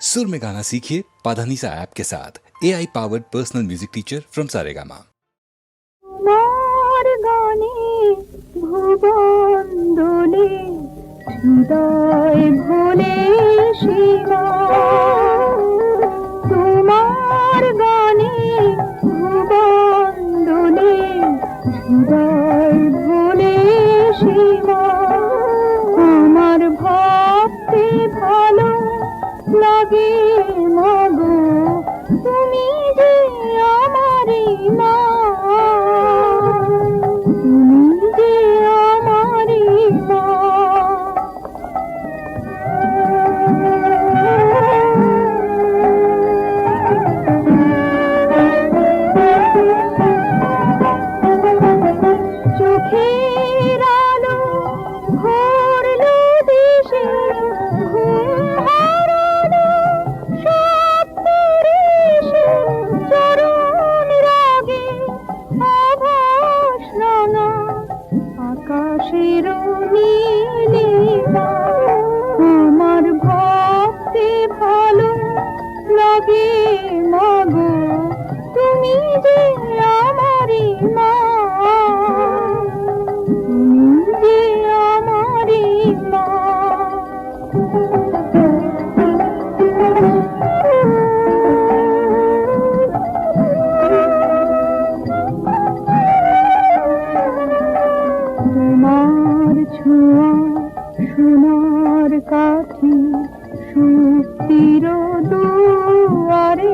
सुर में गाना सीखिए पाधानीसा ऐप के साथ A I powered personal music teacher from Saregama তোমার গানে ভুবন দোলে হৃদয় ভোলে শিবা তোমার গানে ভুবন দোলে হৃদয় লাগে মাগো তুমি যে আমারই মা আকাশের আমার ভাবতে ভালো লাগে মাগো। কাঠি সুস্থির দুয়ারে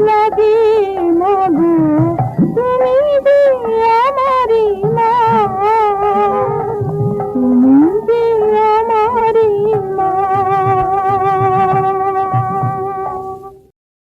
নদী মধু